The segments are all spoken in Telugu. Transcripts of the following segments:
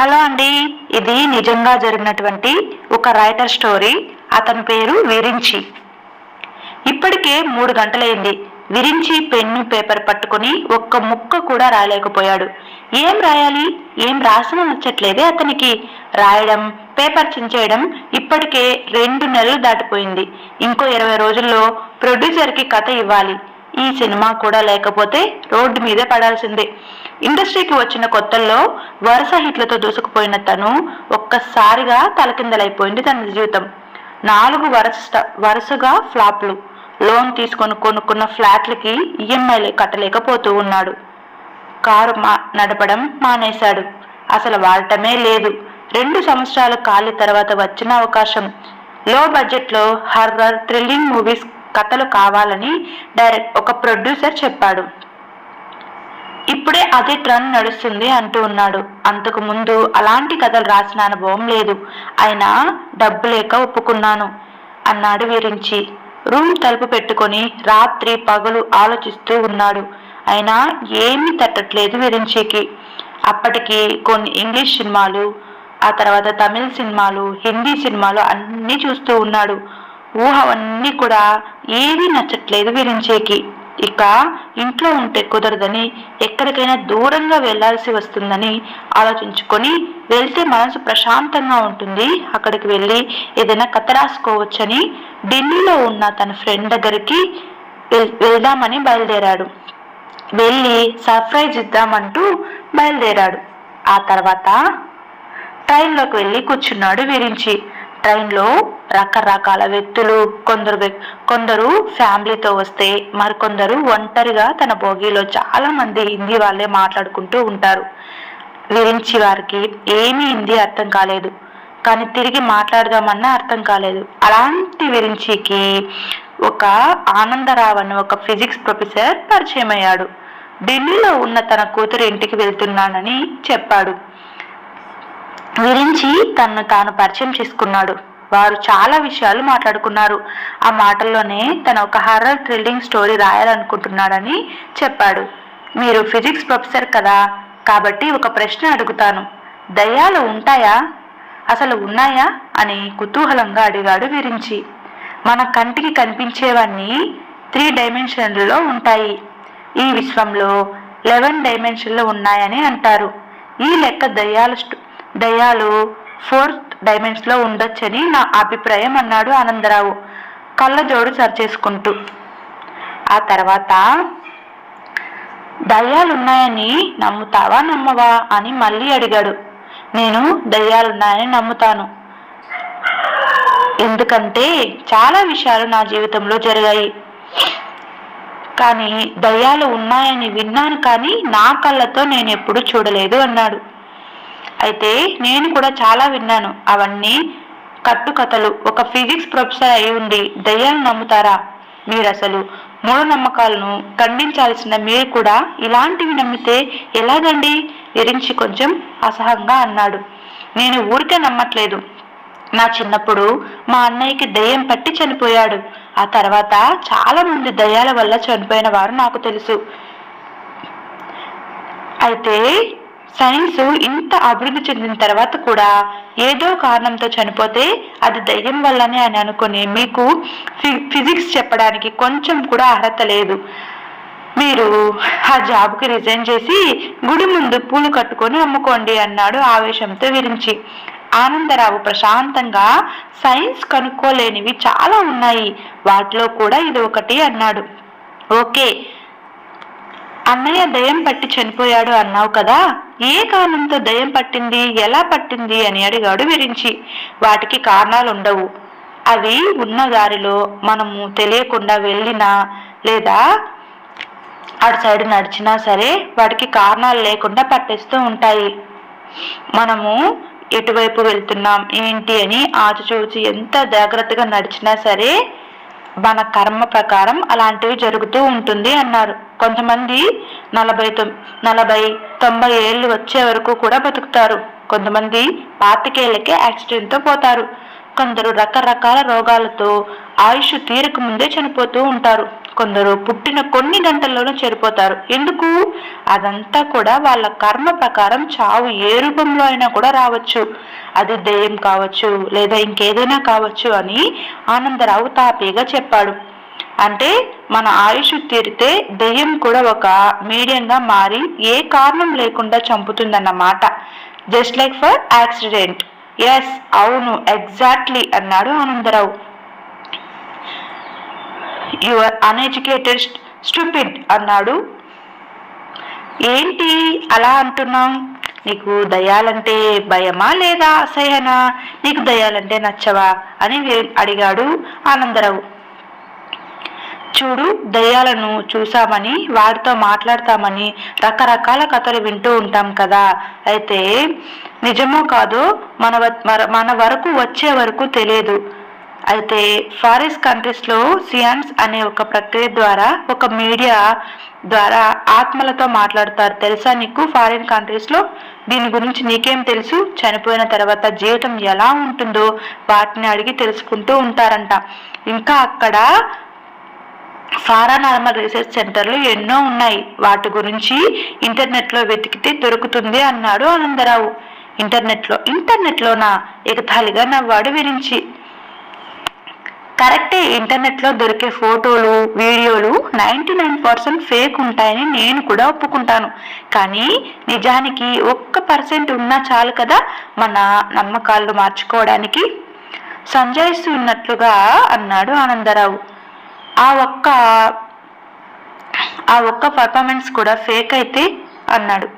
హలో అండి ఇది నిజంగా జరిగినటువంటి ఒక రైటర్ స్టోరీ అతని పేరు విరించి. ఇప్పటికే మూడు గంటలైంది. విరించి పెన్ను పేపర్ పట్టుకొని ఒక్క ముక్క కూడా రాయలేకపోయాడు. ఏం రాయాలి? ఏం రాసినా నచ్చట్లేదే అతనికి. రాయడం పేపర్ చించేయడం ఇప్పటికే రెండు నెలలు దాటిపోయింది. ఇంకో ఇరవై రోజుల్లో ప్రొడ్యూసర్కి కథ ఇవ్వాలి. ఈ సినిమా కూడా లేకపోతే రోడ్డు మీదే పడాల్సిందే. ఇండస్ట్రీకి వచ్చిన కొత్తల్లో వరుస హిట్లతో దూసుకుపోయిన తను ఒక్కసారిగా తలకిందలైపోయింది తన జీవితం. నాలుగు వరుస వరుసగా ఫ్లాప్లు. లోన్ తీసుకొని కొనుక్కున్న ఫ్లాట్లకి ఈఎంఐలు కట్టలేకపోతూ ఉన్నాడు. కారు మా నడపడం మానేశాడు. అసలు వాడటమే లేదు. రెండు సంవత్సరాల ఖాళీ తర్వాత వచ్చిన అవకాశం. లో బడ్జెట్లో హర్రర్ థ్రిల్లింగ్ మూవీస్ కథలు కావాలని డైరెక్ట్ ఒక ప్రొడ్యూసర్ చెప్పాడు. ఇప్పుడే అదే ట్రెండ్ నడుస్తుంది అంటూ ఉన్నాడు. అంతకు ముందు అలాంటి కథలు రాసిన అనుభవం లేదు. అయినా డబ్బు లేక ఒప్పుకున్నాను అన్నాడు విరించి. రూమ్ తలుపు పెట్టుకొని రాత్రి పగలు ఆలోచిస్తూ ఉన్నాడు. అయినా ఏమీ తట్టట్లేదు విరించికి. అప్పటికి కొన్ని ఇంగ్లీష్ సినిమాలు ఆ తర్వాత తమిళ సినిమాలు హిందీ సినిమాలు అన్నీ చూస్తూ ఉన్నాడు. ఊహవన్నీ కూడా ఏది నచ్చట్లేదు విరించేకి. ఇక ఇంట్లో ఉంటే కుదరదని ఎక్కడికైనా దూరంగా వెళ్ళాల్సి వస్తుందని ఆలోచించుకొని వెళ్తే మనసు ప్రశాంతంగా ఉంటుంది. అక్కడికి వెళ్ళి ఏదైనా కథ రాసుకోవచ్చని ఢిల్లీలో ఉన్న తన ఫ్రెండ్ దగ్గరికి వెళ్దామని బయలుదేరాడు. వెళ్ళి సర్ప్రైజ్ ఇద్దామంటూ బయలుదేరాడు. ఆ తర్వాత ట్రైన్లోకి వెళ్ళి కూర్చున్నాడు విరించి. ట్రైన్లో రకరకాల వ్యక్తులు కొందరు కొందరు ఫ్యామిలీతో వస్తే మరికొందరు ఒంటరిగా తన బోగీలో చాలామంది హిందీ వాళ్ళే మాట్లాడుకుంటూ ఉంటారు. విరించి వారికి ఏమీ హిందీ అర్థం కాలేదు. కానీ తిరిగి మాట్లాడదామన్నా అర్థం కాలేదు. అలాంటి విరించికి ఒక ఆనందరావు అని ఒక ఫిజిక్స్ ప్రొఫెసర్ పరిచయం అయ్యాడు ఢిల్లీలో ఉన్న తన కూతురు ఇంటికి వెళ్తున్నానని చెప్పాడు. విరించి తనను తాను పరిచయం చేసుకున్నాడు. వారు చాలా విషయాలు మాట్లాడుకున్నారు. ఆ మాటల్లోనే తన ఒక హర్రర్ థ్రిల్లింగ్ స్టోరీ రాయాలనుకుంటున్నాడని చెప్పాడు. మీరు ఫిజిక్స్ ప్రొఫెసర్ కదా కాబట్టి ఒక ప్రశ్న అడుగుతాను. దయ్యాలు ఉంటాయా? అసలు ఉన్నాయా? అని కుతూహలంగా అడిగాడు విరించి. మన కంటికి కనిపించేవన్నీ త్రీ డైమెన్షన్లలో ఉంటాయి. ఈ విశ్వంలో లెవెన్ డైమెన్షన్లు ఉన్నాయని అంటారు. ఈ లెక్క దయ్యాలు దయాలు దయ్యాలు ఫోర్త్ డైమెన్షన్లో ఉండొచ్చని నా అభిప్రాయం అన్నాడు ఆనందరావు. కళ్ళజోడు సరిచేసుకుంటూ. ఆ తర్వాత దయ్యాలున్నాయని నమ్ముతావా నమ్మవా? అని మళ్ళీ అడిగాడు. నేను దయ్యాలున్నాయని నమ్ముతాను. ఎందుకంటే చాలా విషయాలు నా జీవితంలో జరిగాయి. కానీ దయ్యాలు ఉన్నాయని విన్నాను కానీ నా కళ్ళతో నేను ఎప్పుడు చూడలేదు అన్నాడు. అయితే నేను కూడా చాలా విన్నాను. అవన్నీ కట్టుకథలు. ఒక ఫిజిక్స్ ప్రొఫెసర్ అయి ఉండి దయ్యాలు నమ్ముతారా? మీరు అసలు మూఢనమ్మకాలను ఖండించాల్సిన మీరు కూడా ఇలాంటివి నమ్మితే ఎలాగండి? విరించి కొంచెం అసహంగా అన్నాడు. నేను ఊరికే నమ్మట్లేదు. నా చిన్నప్పుడు మా అన్నయ్యకి దయ్యం పట్టి చనిపోయాడు. ఆ తర్వాత చాలా మంది దయ్యాల వల్ల చనిపోయిన వారు నాకు తెలుసు. అయితే సైన్స్ ఇంత అభివృద్ధి చెందిన తర్వాత కూడా ఏదో కారణంతో చనిపోతే అది దయ్యం వల్లనే అని అనుకుని మీకు ఫి- ఫిజిక్స్ చెప్పడానికి కొంచెం కూడా అర్హత లేదు. మీరు ఆ జాబ్కి రిజైన్ చేసి గుడి ముందు పూలు కట్టుకొని అమ్ముకోండి అన్నాడు ఆవేశంతో విరించి. ఆనందరావు ప్రశాంతంగా సైన్స్ కనుక్కోలేనివి చాలా ఉన్నాయి వాటిలో కూడా ఇది ఒకటి అన్నాడు. ఓకే అన్నయ్య దయం పట్టి చనిపోయాడు అన్నావు కదా? ఏ కారణంతో దయం పట్టింది? ఎలా పట్టింది? అని అడిగాడు విరించి వాటికి కారణాలు ఉండవు అవి ఉన్న దారిలో మనము తెలియకుండా వెళ్ళినా లేదా అటు సైడ్ నడిచినా సరే వాటికి కారణాలు లేకుండా పట్టేస్తూ ఉంటాయి. మనము ఎటువైపు వెళ్తున్నాం? ఏంటి అని ఆచిచూచి ఎంత జాగ్రత్తగా నడిచినా సరే మన కర్మ ప్రకారం అలాంటివి జరుగుతూ ఉంటుంది అన్నారు. కొంతమంది నలభై తొమ్ నలభై తొంభై ఏళ్ళు వచ్చే వరకు కూడా బతుకుతారు. కొంతమంది పాతికేళ్ళకే యాక్సిడెంట్తో పోతారు. కొందరు రకరకాల రోగాలతో ఆయుష్ తీరక ముందే చనిపోతూ ఉంటారు. కొందరు పుట్టిన కొన్ని గంటల్లోనే చనిపోతారు ఎందుకు? అదంతా కూడా వాళ్ళ కర్మ ప్రకారం చావు ఏ రూపంలో అయినా కూడా రావచ్చు. అది దెయ్యం కావచ్చు లేదా ఇంకేదైనా కావచ్చు అని ఆనందరావు తాపీగా చెప్పాడు. అంటే మన ఆయుష్ తీరితే దెయ్యం కూడా ఒక మీడియంగా మారి ఏ కారణం లేకుండా చంపుతుందన్నమాట. Just like for accident. Yes అవును ఎగ్జాక్ట్లీ అన్నాడు ఆనందరావు. యువర్ అన్ఎడ్యుకేటెడ్ స్టూపిడ్ అన్నాడు. ఏంటి అలా అంటున్నాం నీకు దయాలంటే భయమా లేదా అసహ్యనా నీకు దయాలంటే నచ్చవా? అని అడిగాడు ఆనందరావు. చూడు దయ్యాలను చూసామని వారితో మాట్లాడతామని రకరకాల కథలు వింటూ ఉంటాం కదా. అయితే నిజమో కాదో మన మన వరకు వచ్చే వరకు తెలియదు. అయితే ఫారిస్ కంట్రీస్లో సియాన్స్ అనే ఒక ప్రక్రియ ద్వారా ఒక మీడియా ద్వారా ఆత్మలతో మాట్లాడతారు. తెలుసా నీకు? ఫారిన్ కంట్రీస్లో దీని గురించి నీకేం తెలుసు? చనిపోయిన తర్వాత జీవితం ఎలా ఉంటుందో వాటిని అడిగి తెలుసుకుంటూ ఉంటారంట. ఇంకా అక్కడ నార్మల్ రీసెర్చ్ సెంటర్లు ఎన్నో ఉన్నాయి. వాటి గురించి ఇంటర్నెట్లో వెతికితే దొరుకుతుంది అన్నాడు ఆనందరావు. ఇంటర్నెట్లో ఇంటర్నెట్లోనా? ఎగతాళిగా నవ్వాడు విరించి. కరెక్టే ఇంటర్నెట్లో దొరికే ఫోటోలు వీడియోలు నైంటీ నైన్ పర్సెంట్ ఫేక్ ఉంటాయని నేను కూడా ఒప్పుకుంటాను. కానీ నిజానికి ఒక్క పర్సెంట్ ఉన్నా చాలు కదా మన నమ్మకాలు మార్చుకోవడానికి. సంజయిస్తున్నట్లుగా అన్నాడు ఆనందరావు. ఆ ఒక్క ఆ ఒక్క పర్ఫార్మెన్స్ కూడా ఫేక్ అయితే అన్నాడు.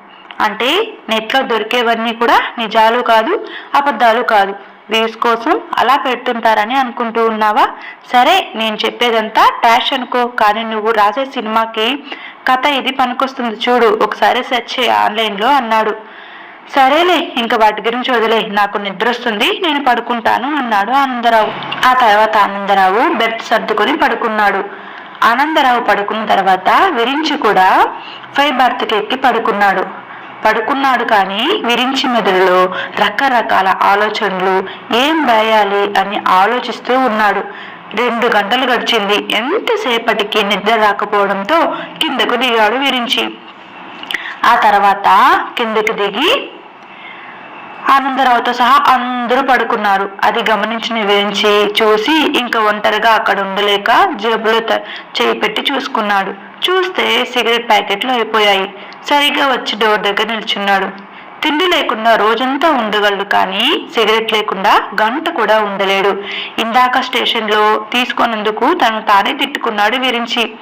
అంటే నెట్లో దొరికేవన్నీ కూడా నిజాలు కాదు అబద్ధాలు కాదు. వ్యూస్ కోసం అలా పెడుతుంటారని అనుకుంటూ ఉన్నావా? సరే నేను చెప్పేదంతా ట్యాష్ అనుకో కానీ నువ్వు రాసే సినిమాకి కథ ఇది పనికొస్తుంది చూడు ఒకసారి సెర్చ్ చేయి ఆన్లైన్లో అన్నాడు. సరేలే ఇంకా వాటి గురించి వదిలే నాకు నిద్ర వస్తుంది నేను పడుకుంటాను అన్నాడు ఆనందరావు. ఆ తర్వాత ఆనందరావు బెర్త్ సర్దుకొని పడుకున్నాడు. ఆనందరావు పడుకున్న తర్వాత విరించి కూడా ఫైవ్ బర్త్కి ఎక్కి పడుకున్నాడు. పడుకున్నాడు కానీ విరించి మెదడులో రకరకాల ఆలోచనలు ఏం రాయాలి? అని ఆలోచిస్తూ ఉన్నాడు. రెండు గంటలు గడిచింది. ఎంతసేపటికి నిద్ర రాకపోవడంతో కిందకు దిగాడు విరించి. ఆ తర్వాత కిందకి దిగి ఆనందరావుతో సహా అందరూ పడుకున్నారు. అది గమనించిన విరించి చూసి ఇంకా ఒంటరిగా అక్కడ ఉండలేక జేబులో చేయి పెట్టి చూసుకున్నాడు. చూస్తే సిగరెట్ ప్యాకెట్లు అయిపోయాయి. సరిగా వచ్చి డోర్ దగ్గర నిల్చున్నాడు. తిండి లేకుండా రోజంతా ఉండగలడు కానీ సిగరెట్ లేకుండా గంట కూడా ఉండలేడు. ఇందాక స్టేషన్లో తీసుకున్నందుకు తను తానే తిట్టుకున్నాడు విరించి.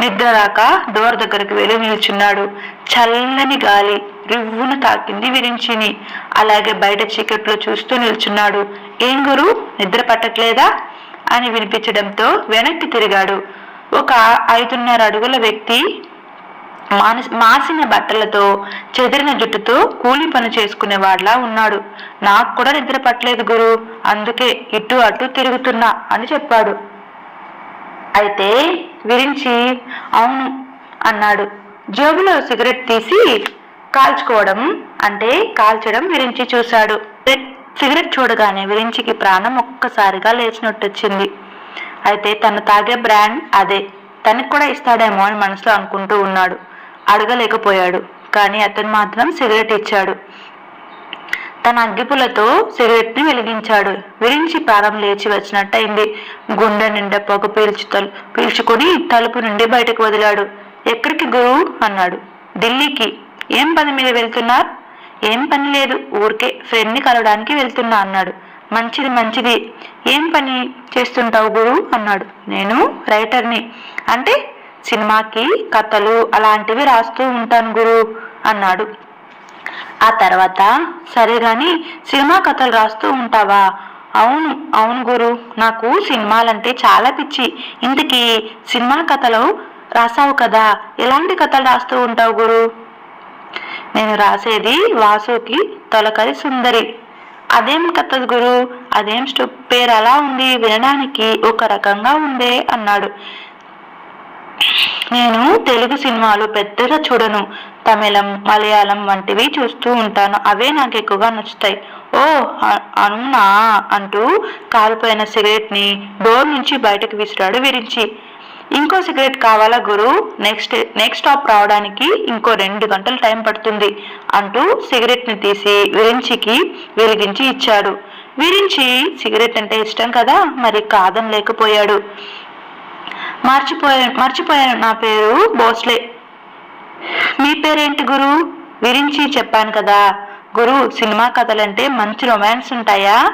నిద్ర రాక డోర్ దగ్గరకు వెళ్ళి నిల్చున్నాడు. చల్లని గాలి రివ్వును తాకింది విరించిని. అలాగే బయట చీకట్లో చూస్తూ నిల్చున్నాడు. ఏం గురు నిద్ర పట్టట్లేదా? అని వినిపించడంతో వెనక్కి తిరిగాడు. ఒక ఐదున్నర అడుగుల వ్యక్తి మాసిన బట్టలతో చెదిరిన జుట్టుతో కూలి పని చేసుకునేవాడ్లా ఉన్నాడు. నాకు కూడా నిద్ర పట్టలేదు గురు. అందుకే ఇటు అటు తిరుగుతున్నా అని చెప్పాడు. అయితే విరించి అవును అన్నాడు. జేబులో సిగరెట్ తీసి కాల్చుకోవడం అంటే కాల్చడం విరించి చూశాడు. సిగరెట్ చూడగానే విరించికి ప్రాణం ఒక్కసారిగా లేచినట్టొచ్చింది. అయితే తను తాగే బ్రాండ్ అదే. తనకు కూడా ఇస్తాడేమో అని మనసులో అనుకుంటూ ఉన్నాడు. అడగలేకపోయాడు. కానీ అతను మాత్రం సిగరెట్ ఇచ్చాడు. తన అగ్గిపులతో సిగరెట్ని వెలిగించాడు. విరించి ప్రాణం లేచి వచ్చినట్టయింది. గుండె నిండా పొగ పీల్చు పీల్చుకొని తలుపు నుండి బయటకు వదిలాడు. ఎక్కడికి గురువు అన్నాడు. ఢిల్లీకి. ఏం పని మీద వెళ్తున్నారు? ఏం పని లేదు. ఊరికే ఫ్రెండ్ని కలవడానికి వెళ్తున్నా అన్నాడు. మంచిది మంచిది. ఏం పని చేస్తుంటావు గురువు అన్నాడు. నేను రైటర్ని అంటే సినిమాకి కథలు అలాంటివి రాస్తూ ఉంటాను గురు అన్నాడు. ఆ తర్వాత సరే గాని సినిమా కథలు రాస్తూ ఉంటావా? అవును అవును గురు నాకు సినిమాలంటే చాలా పిచ్చి. ఇంతకీ సినిమా కథలు రాసావు కదా ఎలాంటి కథలు రాస్తూ ఉంటావు గురు? నేను రాసేది వాసుకి తొలకరి సుందరి. అదేం కథ గురు? అదేం స్టెప్ పేరు అలా ఉంది వినడానికి ఒక రకంగా ఉందే అన్నాడు. నేను తెలుగు సినిమాలు పెద్దగా చూడను. తమిళం మలయాళం వంటివి చూస్తూ ఉంటాను. అవే నాకు ఎక్కువగా నచ్చుతాయి. ఓ అవునా? అంటూ కాలిపోయిన సిగరెట్ని డోర్ నుంచి బయటకు విసిరాడు విరించి. ఇంకో సిగరెట్ కావాలా గురు? నెక్స్ట్ నెక్స్ట్ స్టాప్ రావడానికి ఇంకో రెండు గంటలు టైం పడుతుంది అంటూ సిగరెట్ని తీసి విరించికి వెలిగించి ఇచ్చాడు. విరించి సిగరెట్ అంటే ఇష్టం కదా? మరి కాదం లేకపోయాడు. మర్చిపోయాను మర్చిపోయాను. నా పేరు భోస్లే. మీ పేరేంటి గురు? విరించి చెప్పాను కదా. గురు సినిమా కథలంటే మంచి రొమాన్స్ ఉంటాయా?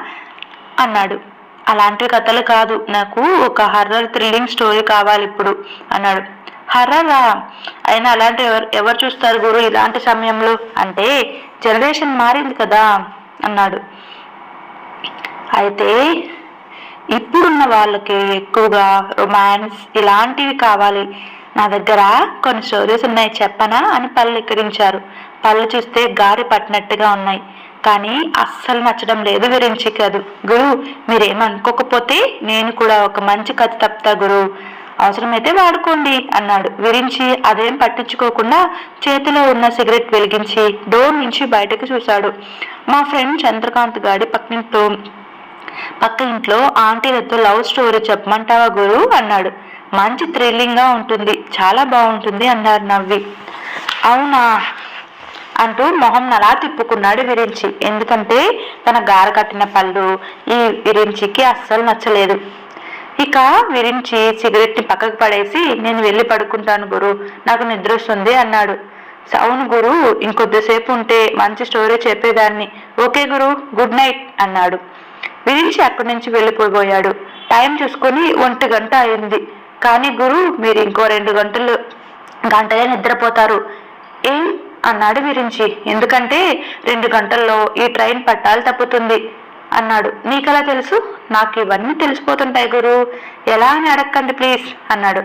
అన్నాడు. అలాంటి కథలు కాదు. నాకు ఒక హర్రర్ థ్రిల్లింగ్ స్టోరీ కావాలి ఇప్పుడు అన్నాడు. హర్రరా? అయినా అలాంటి ఎవరు ఎవరు చూస్తారు గురు ఇలాంటి సమయంలో? అంటే జనరేషన్ మారింది కదా అన్నాడు. అయితే ఇప్పుడున్న వాళ్ళకి ఎక్కువగా రొమాన్స్ ఇలాంటివి కావాలి. నా దగ్గర కొన్ని స్టోరీస్ ఉన్నాయి చెప్పనా అని పళ్ళు ఎక్కిరించారు పళ్ళు చూస్తే గారి పట్టినట్టుగా ఉన్నాయి. కానీ అస్సలు నచ్చడం లేదు విరించి కాదు. గురు మీరేమనుకోకపోతే నేను కూడా ఒక మంచి కథ తప్పుతా గురు. అవసరమైతే వాడుకోండి అన్నాడు. విరించి అదేం పట్టించుకోకుండా చేతిలో ఉన్న సిగరెట్ వెలిగించి డోర్ నుంచి బయటకు చూశాడు. మా ఫ్రెండ్ చంద్రకాంత్ గాడి పక్కింట్లో పక్క ఇంట్లో ఆంటీలతో లవ్ స్టోరీ చెప్పమంటావా గురు? అన్నాడు. మంచి థ్రిల్లింగ్గా ఉంటుంది. చాలా బాగుంటుంది అన్నారు నవ్వి. అవునా? అంటూ మొహం అలా తిప్పుకున్నాడు విరించి. ఎందుకంటే తన గార కట్టిన పళ్ళు ఈ విరించికి అస్సలు నచ్చలేదు. ఇక విరించి సిగరెట్ని పక్కకు పడేసి నేను వెళ్ళి పడుకుంటాను గురు. నాకు నిద్ర వస్తుంది అన్నాడు. అవును గురు ఇంకొద్దిసేపు ఉంటే మంచి స్టోరీ చెప్పేదాన్ని. ఓకే గురు గుడ్ నైట్ అన్నాడు. విరించి అక్కడి నుంచి వెళ్ళిపోబోయాడు. టైం చూసుకొని ఒంటి గంట అయింది. కానీ గురు మీరు ఇంకో రెండు గంటలు గంటలే నిద్రపోతారు. ఏం అన్నాడు విరించి. ఎందుకంటే రెండు గంటల్లో ఈ ట్రైన్ పట్టాలు తప్పుతుంది అన్నాడు. నీకెలా తెలుసు? నాకు ఇవన్నీ తెలిసిపోతుంటాయి గురు. ఎలా అని అడగండి ప్లీజ్ అన్నాడు.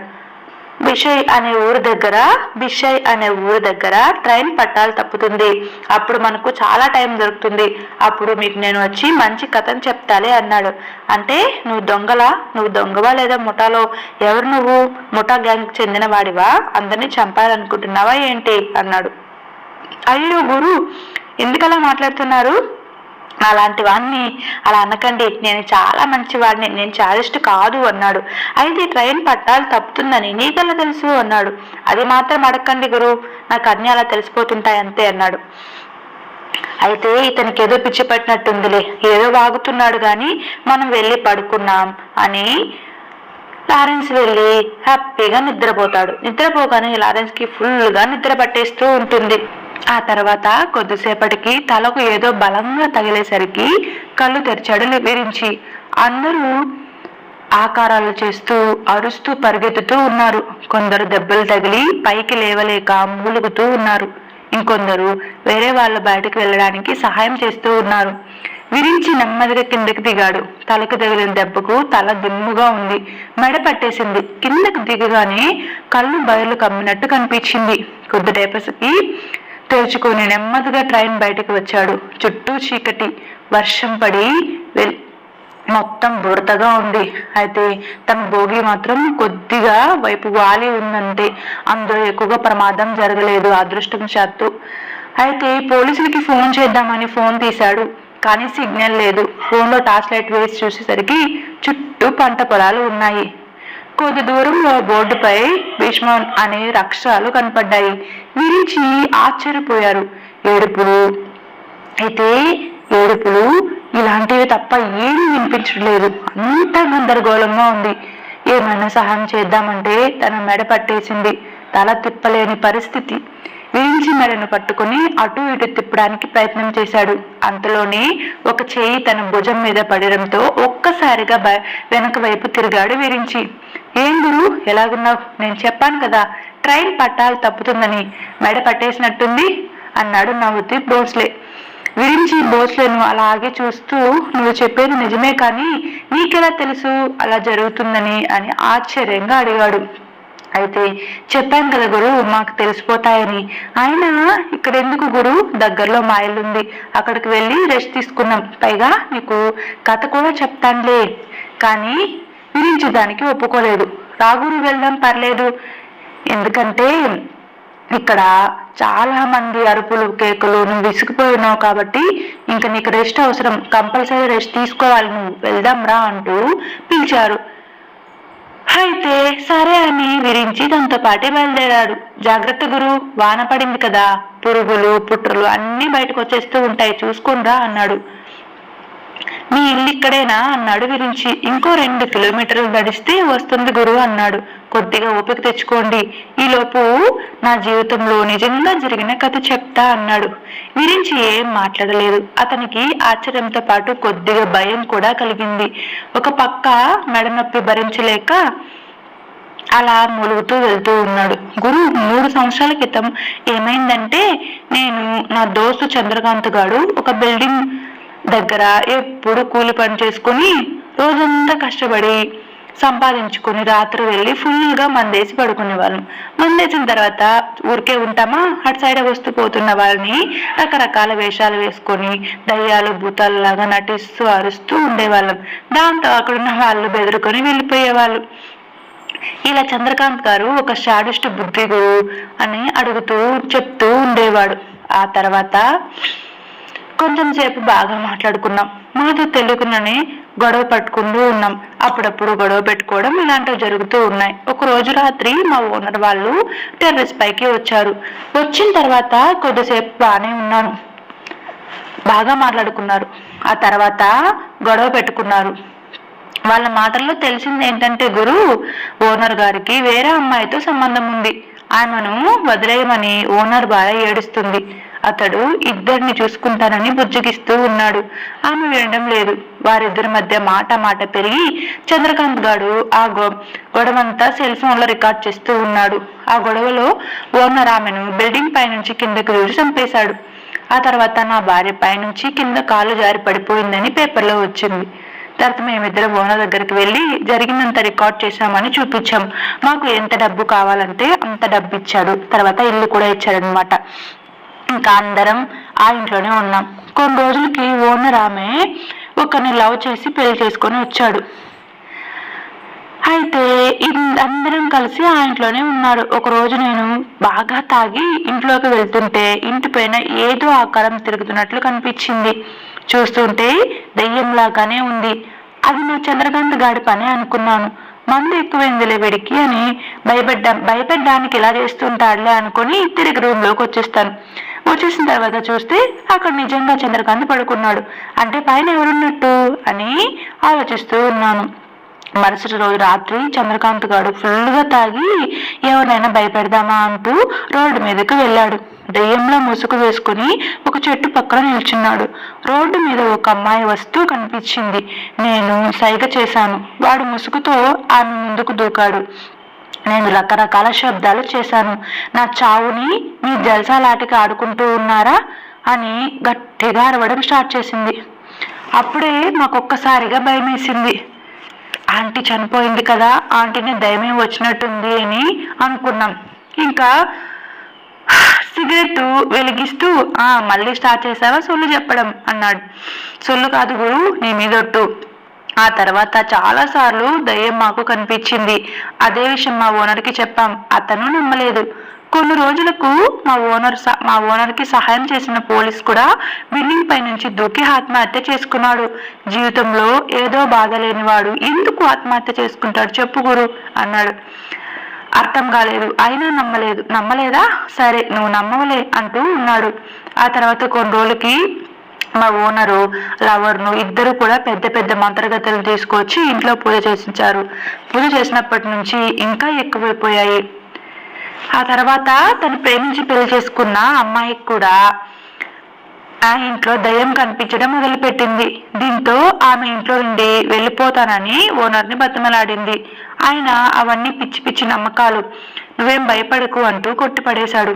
బిషయ్ అనే ఊరు దగ్గర బిషయ్ అనే ఊరు దగ్గర ట్రైన్ పట్టాలు తప్పుతుంది. అప్పుడు మనకు చాలా టైం దొరుకుతుంది. అప్పుడు మీకు నేను వచ్చి మంచి కథను చెప్తాలే అన్నాడు. అంటే నువ్వు దొంగలా? నువ్వు దొంగవా లేదా ముఠాలో? ఎవరు నువ్వు? ముఠా గ్యాంగ్ చెందిన వాడివా? అందరినీ చంపాలనుకుంటున్నావా ఏంటి? అన్నాడు. అయ్యో గురు ఎందుకలా మాట్లాడుతున్నారు? అలాంటి వాడిని అలా అనకండి. నేను చాలా మంచివాడిని. నేను చారిస్ట్ కాదు అన్నాడు. అయితే ట్రైన్ పట్టాలు తప్పుతుందని నీకెలా తెలుసు అన్నాడు. అది మాత్రం అడగండి గురు. నాకు అన్ని అలా తెలిసిపోతుంటాయి అంతే అన్నాడు. అయితే ఇతనికి ఏదో పిచ్చి పట్టినట్టుందిలే. ఏదో వాగుతున్నాడు కానీ మనం వెళ్ళి పడుకున్నాం అని లారెన్స్ వెళ్ళి హ్యాపీగా నిద్రపోతాడు. నిద్రపోగానే లారెన్స్కి ఫుల్గా నిద్ర పట్టేస్తూ ఉంటుంది. ఆ తర్వాత కొద్దిసేపటికి తలకు ఏదో బలంగా తగిలేసరికి కళ్ళు తెరిచాడు విరించి అందరూ ఆకారాలు చేస్తూ అరుస్తూ పరిగెత్తుతూ ఉన్నారు. కొందరు దెబ్బలు తగిలి పైకి లేవలేక మూలుగుతూ ఉన్నారు. ఇంకొందరు వేరే వాళ్ళు బయటకు వెళ్ళడానికి సహాయం చేస్తూ ఉన్నారు. విరించి నెమ్మదిగా కిందకి దిగాడు. తలకు తగిలిన దెబ్బకు తల దిమ్ముగా ఉంది. మెడ పట్టేసింది. కిందకు దిగగానే కళ్ళు బయలు కమ్మినట్టు కనిపించింది. కొద్దిసేపటికి తెరుచుకొని నెమ్మదిగా ట్రైన్ బయటకు వచ్చాడు. చుట్టూ చీకటి వర్షం పడి మొత్తం బురదగా ఉంది. అయితే తన భోగి మాత్రం కొద్దిగా వైపు వాలి ఉందంటే అందులో ఎక్కువగా ప్రమాదం జరగలేదు అదృష్టం శాత్తు. అయితే పోలీసులకి ఫోన్ చేద్దామని ఫోన్ తీశాడు. కానీ సిగ్నల్ లేదు. ఫోన్లో టార్చ్ లైట్ వేసి చూసేసరికి చుట్టూ పంట పొలాలు ఉన్నాయి. కొద్ది దూరంలో బోర్డుపై భీష్మన్ అనే అక్షరాలు కనపడ్డాయి. విరించి ఆశ్చర్యపోయారు. ఏడుపులు. అయితే ఏడుపులు ఇలాంటివి తప్ప ఏమీ వినిపించలేదు అంత గందరగోళంగా ఉంది. ఏమైనా సహాయం చేద్దామంటే తన మెడ పట్టేసింది. తల తిప్పలేని పరిస్థితి. విరించి మెడను పట్టుకుని అటు ఇటు తిప్పడానికి ప్రయత్నం చేశాడు. అంతలోనే ఒక చేయి తన భుజం మీద పడడంతో ఒక్కసారిగా వెనక వైపు తిరిగాడు విరించి. ఏం గురు? ఎలాగున్నావు? నేను చెప్పాను కదా ట్రైన్ పట్టాలు తప్పుతుందని మెడ పట్టేసినట్టుంది అన్నాడు నవ్వుతూ బోస్లే విరించి భోస్లేను అలాగే చూస్తూ నువ్వు చెప్పేది నిజమే కానీ నీకెలా తెలుసు అలా జరుగుతుందని అని ఆశ్చర్యంగా అడిగాడు. అయితే చెప్పాను కదా గురు మాకు తెలిసిపోతాయని. ఆయన ఇక్కడ ఎందుకు గురు? దగ్గరలో మాయలుంది. అక్కడికి వెళ్ళి రెస్ట్ తీసుకున్నాం. పైగా నీకు కథ కూడా చెప్తానులే. కానీ విరించడానికి దానికి ఒప్పుకోలేదు. రాగురు వెళ్ళడం పర్లేదు. ఎందుకంటే ఇక్కడ చాలా మంది అరుపులు కేకులు నువ్వు విసిగిపోయినావు కాబట్టి ఇంకా నీకు రెస్ట్ అవసరం. కంపల్సరీ రెస్ట్ తీసుకోవాలి. నువ్వు వెళ్దాం రా అంటూ పిలిచారు. అయితే సరే అని విరించి దాంతో పాటే బయలుదేరాడు. జాగ్రత్త గురు వాన పడింది కదా. పురుగులు పుట్రలు అన్నీ బయటకు వచ్చేస్తూ ఉంటాయి. చూసుకుందా అన్నాడు. మీ ఇల్లు ఇక్కడేనా అన్నాడు విరించి ఇంకో రెండు కిలోమీటర్లు నడిస్తే వస్తుంది గురువు అన్నాడు. కొద్దిగా ఓపిక తెచ్చుకోండి. ఈలోపు నా జీవితంలో నిజంగా జరిగిన కథ చెప్తా అన్నాడు. విరించి ఏం మాట్లాడలేదు. అతనికి ఆశ్చర్యంతో పాటు కొద్దిగా భయం కూడా కలిగింది. ఒక పక్క మెడనొప్పి భరించలేక అలా మూలుగుతూ వెళ్తూ ఉన్నాడు. గురు మూడు సంవత్సరాల క్రితం ఏమైందంటే నేను నా దోస్తు చంద్రకాంత్ గాడు ఒక బిల్డింగ్ దగ్గర ఎప్పుడు కూలి పని చేసుకుని రోజంతా కష్టపడి సంపాదించుకుని రాత్రి వెళ్ళి ఫుల్గా మందేసి పడుకునే వాళ్ళం మందేసిన తర్వాత ఊరికే ఉంటామా? అటు సైడ్ వస్తూ పోతున్న వాళ్ళని రకరకాల వేషాలు వేసుకొని దయ్యాలు భూతాలు లాగా నటిస్తూ అరుస్తూ ఉండేవాళ్ళం. దాంతో అక్కడున్న వాళ్ళు బెదురుకొని వెళ్ళిపోయేవాళ్ళు. ఇలా చంద్రకాంత్ గారు ఒక షాడిస్ట్ బుద్ధిగురు అని అడుగుతూ చెప్తూ ఉండేవాడు. ఆ తర్వాత కొంచెం సేపు బాగా మాట్లాడుకున్నాం. మాతో తెలియకుండానే గొడవ పట్టుకుంటూ ఉన్నాం. అప్పుడప్పుడు గొడవ పెట్టుకోవడం ఇలాంటివి జరుగుతూ ఉన్నాయి. ఒక రోజు రాత్రి మా ఓనర్ వాళ్ళు టెర్రస్ పైకి వచ్చారు. వచ్చిన తర్వాత కొద్దిసేపు బాగానే ఉన్నాను. బాగా మాట్లాడుకున్నారు. ఆ తర్వాత గొడవ పెట్టుకున్నారు. వాళ్ళ మాటల్లో తెలిసింది ఏంటంటే గురు ఓనర్ గారికి వేరే అమ్మాయితో సంబంధం ఉంది. ఆమెను వదిలేయమని ఓనర్ బాగా ఏడుస్తుంది. అతడు ఇద్దరిని చూసుకుంటానని బుజ్జగిస్తూ ఉన్నాడు. ఆమె వినడం లేదు. వారిద్దరి మధ్య మాట మాట పెరిగి చంద్రకాంత్ గాడు ఆ గొ గొడవంతా సెల్ ఫోన్లో రికార్డ్ చేస్తూ ఉన్నాడు. ఆ గొడవలో ఓనర్ ఆమెను బిల్డింగ్ పై నుంచి కిందకు దూరి చంపేశాడు. ఆ తర్వాత నా భార్య పైనుంచి కింద కాలు జారి పడిపోయిందని పేపర్లో వచ్చింది. తర్వాత మేమిద్దరం ఓనర్ దగ్గరికి వెళ్ళి జరిగినంత రికార్డ్ చేశామని చూపించాం. మాకు ఎంత డబ్బు కావాలంటే అంత డబ్బు ఇచ్చాడు తర్వాత ఇల్లు కూడా ఇచ్చాడనమాట ఇంకా అందరం ఆ ఇంట్లోనే ఉన్నాం. కొన్ని రోజులకి ఓనర్ ఆమె ఒకరిని లవ్ చేసి పెళ్ళి చేసుకొని వచ్చాడు. అయితే అందరం కలిసి ఆ ఇంట్లోనే ఉన్నారు. ఒక రోజు నేను బాగా తాగి ఇంట్లోకి వెళ్తుంటే ఇంటి పైన ఏదో ఆకారం తిరుగుతున్నట్లు కనిపించింది. చూస్తుంటే దెయ్యంలాగానే ఉంది. అది నా చంద్రకాంత్ గాడి పని అనుకున్నాను. మందు ఎక్కువైందిలే వీడికి అని భయపడ్డా. భయపడ్డానికి ఇలా చేస్తుంటాడులే అనుకొని తిరిగి రూమ్లోకి వచ్చేస్తాను. వచ్చేసిన తర్వాత చూస్తే అక్కడ నిజంగా చంద్రకాంత్ పడుకున్నాడు. అంటే పైన ఎవరున్నట్టు అని ఆలోచిస్తూ ఉన్నాను. మరుసటి రోజు రాత్రి చంద్రకాంత్ గారు ఫుల్గా తాగి ఎవరినైనా భయపెడదామా అంటూ రోడ్డు మీదకి వెళ్ళాడు. దెయ్యంలో ముసుగు వేసుకుని ఒక చెట్టు పక్కన నిల్చున్నాడు. రోడ్డు మీద ఒక అమ్మాయి వస్తూ కనిపించింది. నేను సైగ చేశాను. వాడు ముసుగుతో ఆమె ముందుకు దూకాడు. నేను రకరకాల శబ్దాలు చేశాను. నా చావుని మీ జల్సాలాటికి ఆడుకుంటూ ఉన్నారా అని గట్టిగా అరవడం స్టార్ట్ చేసింది. అప్పుడే మాకొక్కసారిగా భయం వేసింది ఆంటీ చనిపోయింది కదా ఆంటీని దయమే వచ్చినట్టుంది అని అనుకున్నాం. ఇంకా సిగరెట్ వెలిగిస్తూ మళ్ళీ స్టార్ట్ చేసావా? సొల్లు చెప్పడం అన్నాడు. సొల్లు కాదు గురు నీ మీదొట్టు ఆ తర్వాత చాలా సార్లు దయ్యం మాకు కనిపించింది. అదే విషయం మా ఓనర్కి చెప్పాం. అతను నమ్మలేదు. కొన్ని రోజులకు మా ఓనర్ స- మా ఓనర్కి సహాయం చేసిన పోలీస్ కూడా బిల్డింగ్ పై నుంచి దూకి ఆత్మహత్య చేసుకున్నాడు. జీవితంలో ఏదో బాధ లేనివాడు ఎందుకు ఆత్మహత్య చేసుకుంటాడు చెప్పు గురు అన్నాడు. అర్థం కాలేదు. అయినా నమ్మలేదు. నమ్మలేదా? సరే నువ్వు నమ్మవలే అంటూ ఉన్నాడు. ఆ తర్వాత కొన్ని రోజులకి మా ఓనరు లవర్ను ఇద్దరు కూడా పెద్ద పెద్ద మంత్రగతులు తీసుకొచ్చి ఇంట్లో పూజ చేసించారు. పూజ చేసినప్పటి నుంచి ఇంకా ఎక్కువైపోయాయి. ఆ తర్వాత తను ప్రేమించి పెళ్ళి చేసుకున్న అమ్మాయికి కూడా ఆ ఇంట్లో దయ్యం కనిపించడం మొదలుపెట్టింది. దీంతో ఆమె ఇంట్లో నుండి వెళ్ళిపోతానని ఓనర్ని బతిమలాడింది. ఆయన అవన్నీ పిచ్చి పిచ్చి నమ్మకాలు. నువ్వేం భయపడకు అంటూ కొట్టిపడేశాడు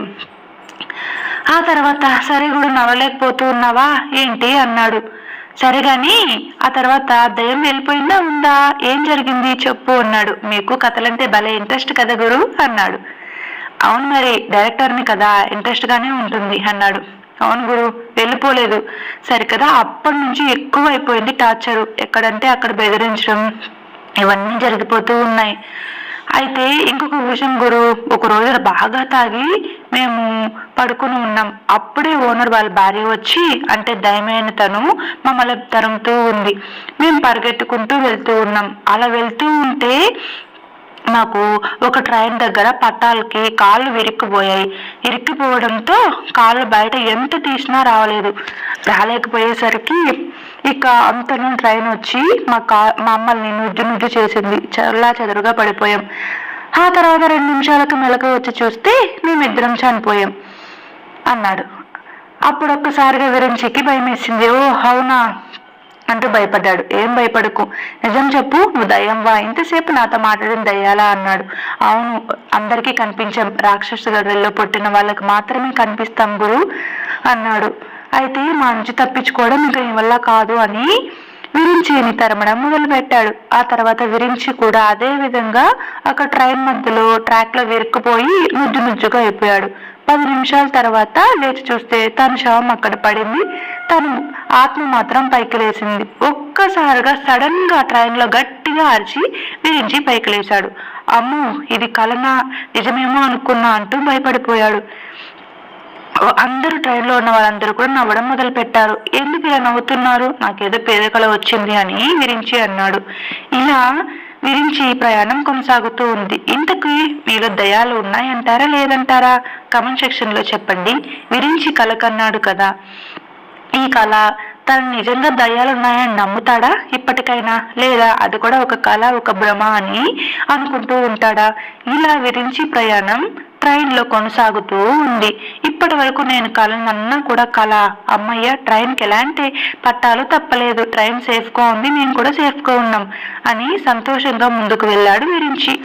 ఆ తర్వాత సరే గుడు నవ్వలేకపోతూ ఉన్నావా? ఏంటి? అన్నాడు. సరేగాని ఆ తర్వాత దయ్యం వెళ్ళిపోయిందా ఉందా? ఏం జరిగింది చెప్పు అన్నాడు. మీకు కథలంటే భలే ఇంట్రెస్ట్ కదా గురు అన్నాడు. అవును మరి డైరెక్టర్ని కదా ఇంట్రెస్ట్గానే ఉంటుంది అన్నాడు. అవును గురు వెళ్ళిపోలేదు. సరికదా అప్పటి నుంచి ఎక్కువ అయిపోయింది టార్చరు. ఎక్కడంటే అక్కడ బెదిరించడం. ఇవన్నీ జరిగిపోతూ ఉన్నాయి. అయితే ఇంకొక విషయం గురు ఒక రోజు బాగా తాగి మేము పడుకుని ఉన్నాం. అప్పుడే ఓనర్ వాళ్ళ భార్య వచ్చి అంటే దయమైన తను మమ్మల్ని తరుముతూ ఉంది. మేము పరిగెత్తుకుంటూ వెళ్తూ ఉన్నాం. అలా వెళ్తూ ఉంటే నాకు ఒక ట్రైన్ దగ్గర పట్టాలకి కాళ్ళు విరిక్కుపోయాయి ఇరిక్కిపోవడంతో కాళ్ళు బయట ఎంత తీసినా రావలేదు రాలేకపోయేసరికి ఇక అంతలో ట్రైన్ వచ్చి మా కా మమ్మల్ని నుజ్జు నుజ్జు చేసింది. చల్లా చెదరుగా పడిపోయాం. ఆ తర్వాత రెండు నిమిషాలకు మెలకు వచ్చి చూస్తే మేమిద్దరం చనిపోయాం అన్నాడు. అప్పుడు ఒక్కసారిగా విరంచికి భయం వేసింది ఓ అవునా? అంటూ భయపడ్డాడు. ఏం భయపడకు. నిజం చెప్పు నువ్వు దయ్యంవా ఇంతసేపు నాతో మాట్లాడిన దయ్యాలా అన్నాడు. అవును అందరికీ కనిపించాం. రాక్షసు గడుల్లో పుట్టిన వాళ్ళకి మాత్రమే కనిపిస్తాం గురు అన్నాడు. అయితే మా నుంచి తప్పించుకోవడం దీని వల్ల కాదు అని విరించిని తరమడం మొదలుపెట్టాడు. ఆ తర్వాత విరించి కూడా అదే విధంగా అక్కడ ట్రైన్ మధ్యలో ట్రాక్లో విరుక్కుపోయి నుజ్జు నుజ్జుగా అయిపోయాడు. పది నిమిషాల తర్వాత లేచి చూస్తే తన శవం అక్కడ పడింది. తను ఆత్మ మాత్రం పైకి లేచింది. ఒక్కసారిగా సడన్గా ట్రైన్లో గట్టిగా అరిచి విరించి పైకి లేచాడు. అమ్మో ఇది కలనా? నిజమేమో అనుకున్నా అంటూ భయపడిపోయాడు. అందరూ ట్రైన్లో ఉన్న వాళ్ళందరూ కూడా నవ్వడం మొదలు పెట్టారు ఎందుకు ఇలా నవ్వుతున్నారు? నాకేదో పేదకళ వచ్చింది అని విరించి అన్నాడు. ఇలా విరించి ప్రయాణం కొనసాగుతూ ఉంది. ఇంతకు మీలో దయాలు ఉన్నాయంటారా లేదంటారా? కమెంట్ సెక్షన్లో చెప్పండి. విరించి కళ కన్నాడు కదా. ఈ కళ తను నిజంగా దయ్యాలు ఉన్నాయని నమ్ముతాడా ఇప్పటికైనా? లేదా అది కూడా ఒక కళ ఒక భ్రమ అని అనుకుంటూ ఉంటాడా? ఇలా విరించి ప్రయాణం ట్రైన్లో కొనసాగుతూ ఉంది. ఇప్పటి వరకు నేను కలనన్నా కూడా కళ. అమ్మయ్య ట్రైన్కి ఎలాంటి పట్టాలు తప్పలేదు. ట్రైన్ సేఫ్గా ఉంది మేము కూడా సేఫ్గా ఉన్నాం అని సంతోషంగా ముందుకు వెళ్ళాడు విరించి.